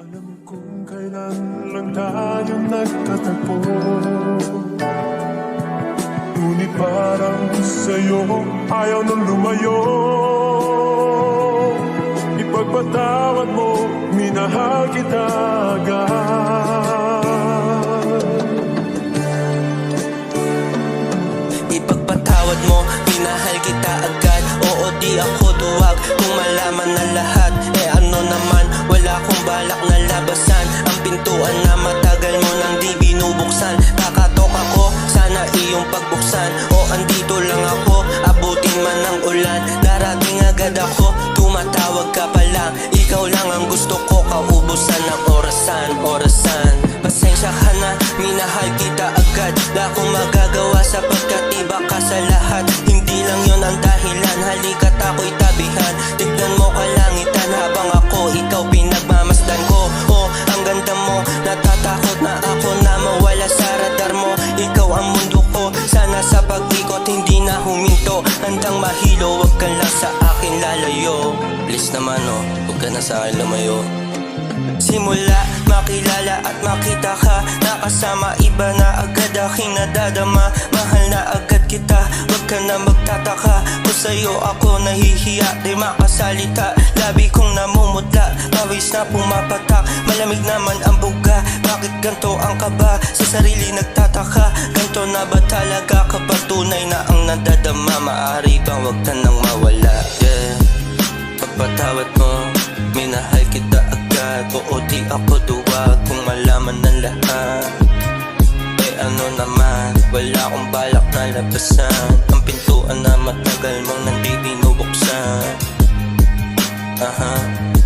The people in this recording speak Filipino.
Kailan lang tayong nagkatagpo. Ngunit parang sa'yo ayaw nang lumayo. Ipagpatawad mo, minahal kita agad. Ipagpatawad mo, minahal kita agad. Oo di ako duwag kung malaman na lahat. Eh ano naman, wala akong balak na labasan. Ang pintuan na matagal mo nang di binubuksan. Kakatok ako, sana iyong pagbuksan. O andito lang ako, abutin man ng ulan. Darating agad ako, tumatawag ka pa lang. Ikaw lang ang gusto ko, kaubusan ng orasan, orasan. Pasensya ka na, minahal kita agad. Na akong magagawa sapagkat iba ka sa lahat. Hindi lang yon ang dahilan, halika't ako'y tabihan. Tignan mo kalangitan huminto Handang mahilo, wag ka lang sa akin lalayo. Please naman oh, wag ka na sa akin lumayo Simula makilala at makita ka. Nakasama iba na agad aking nadadama. Mahal na agad kita Huwag ka na magtataka. Kung sa'yo ako nahihiya Di makasalita. Labi kong namumutla Pawis na pumapatak. Malamig naman ang buga Bakit ganto ang kaba? Sa sarili nagtataka Ganto na ba talaga? Kapag tunay na ang nadadama Maaari bang wag ka nang mawala. Yeah Pagpatawad mo, minahal kita agad Oo di ako duwag kung malaman ng lahat. Eh ano naman, wala akong balak na labasan. Ang pintuan na matagal mong nandi binubuksan. Aha